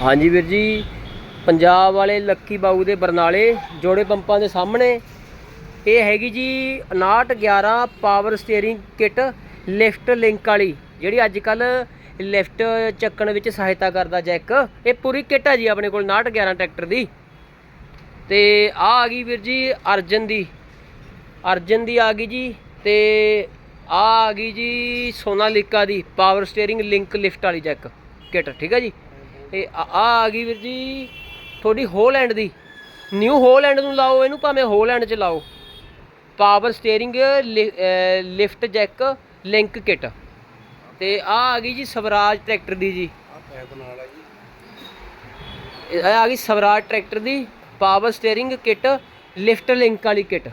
ਹਾਂਜੀ ਵੀਰ ਜੀ, ਪੰਜਾਬ ਵਾਲੇ ਲੱਕੀ ਬਾਊ ਦੇ ਬਰਨਾਲੇ ਜੋੜੇ ਪੰਪਾਂ ਦੇ ਸਾਹਮਣੇ। ਇਹ ਹੈਗੀ ਜੀ 5911 power steering kit lift link ਵਾਲੀ, ਜਿਹੜੀ ਅੱਜ ਕੱਲ ਲਿਫਟ ਚੱਕਣ ਵਿੱਚ ਸਹਾਇਤਾ ਕਰਦਾ ਜੈਕ। ਇਹ ਪੂਰੀ ਕਿਟ ਹੈ ਜੀ ਆਪਣੇ ਕੋਲ 5911 ਟਰੈਕਟਰ ਦੀ। ਤੇ ਆ ਆ ਗਈ ਵੀਰ ਜੀ ਅਰਜਨ ਦੀ। ਅਰਜਨ ਦੀ ਆ ਗਈ ਜੀ, ਤੇ ਆ ਆ ਗਈ ਜੀ ਸੋਨਾਲੀਕਾ ਦੀ ਪਾਵਰ ਸਟੀਅਰਿੰਗ ਲਿੰਕ ਲਿਫਟ ਵਾਲੀ ਜੈਕ ਕਿਟ ਠੀਕ ਹੈ ਜੀ? ਇਹ ਆ ਆ ਗਈ ਵੀਰ ਜੀ, ਤੁਹਾਡੀ ਹੋਲੈਂਡ ਦੀ। ਨਿਊ ਹੋਲੈਂਡ ਨੂੰ ਲਾਓ, ਇਹਨੂੰ ਭਾਵੇਂ ਹੋਲੈਂਡ 'ਚ ਲਾਓ। Power steering lift jack link kit ਤੇ ਆ ਆ ਗਈ ਜੀ ਸਵਰਾਜ ਟਰੈਕਟਰ ਦੀ ਜੀ। ਇਹ ਆ ਗਈ ਸਵਰਾਜ ਟਰੈਕਟਰ ਦੀ power steering kit lift link ਵਾਲੀ ਕਿਟ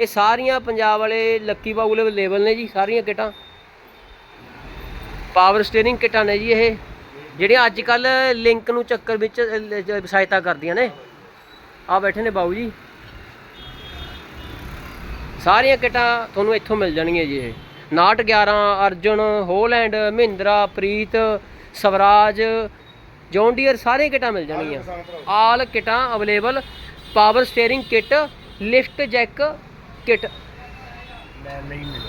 ਇਹ ਸਾਰੀਆਂ ਪੰਜਾਬ ਵਾਲੇ ਲੱਕੀ ਬਾਊ ਅਵੇਲੇਬਲ ਨੇ ਜੀ, ਸਾਰੀਆਂ ਕਿਟਾਂ। ਪਾਵਰ ਸਟੀਅਰਿੰਗ ਕਿਟਾਂ ਨੇ ਜੀ ਇਹ। ਜਿਹੜੀਆਂ ਅੱਜ ਕੱਲ ਲਿੰਕ ਨੂੰ ਚੱਕਰ ਵਿੱਚ ਸਹਾਇਤਾ ਕਰਦੀਆਂ ਨੇ। ਆ ਬੈਠੇ ਨੇ ਬਾਊ ਜੀ। ਸਾਰੀਆਂ ਕਿਟਾਂ ਤੁਹਾਨੂੰ ਇੱਥੋਂ ਮਿਲ ਜਾਣਗੀਆਂ ਜੀ ਇਹ। 911 Arjun Holland Mahindra Preet Swaraj John Deere ਸਾਰੇ ਕਿਟਾਂ ਮਿਲ ਜਾਣਗੀਆਂ। All ਕਿਟਾਂ available. Power steering kit lift jack kit.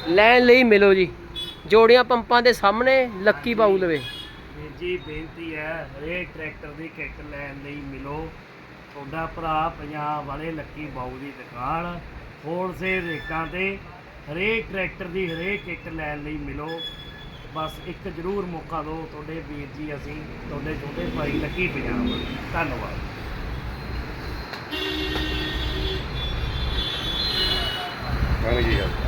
ਲੈਣ ਲਈ ਮਿਲੋ ਜੀ। ਜੋੜੀਆਂ ਪੰਪਾਂ ਦੇ ਸਾਹਮਣੇ ਲੱਕੀ ਬਾਊ ਲਵੇ। ਵੀਰ ਜੀ ਬੇਨਤੀ ਹੈ, ਹਰੇਕ ਟਰੈਕਟਰ ਦੀ ਕਿੱਟ ਲੈਣ ਲਈ ਮਿਲੋ। ਤੁਹਾਡਾ ਭਰਾ ਪੰਜਾਬ ਵਾਲੇ ਲੱਕੀ ਬਾਊ ਦੀ ਦੁਕਾਨ, ਹੋਲਸੇਲ ਰੇਟਾਂ ਤੇ ਹਰੇਕ ਟਰੈਕਟਰ ਦੀ ਹਰੇਕ ਕਿੱਟ ਲੈਣ ਲਈ ਮਿਲੋ। ਬਸ ਇੱਕ ਜ਼ਰੂਰ ਮੌਕਾ ਦਿਓ, ਤੁਹਾਡੇ ਵੀਰ ਜੀ ਅਸੀਂ, ਤੁਹਾਡੇ ਛੋਟੇ ਭਾਈ ਲੱਕੀ ਪੰਜਾਬ। ਧੰਨਵਾਦ। ਬਣ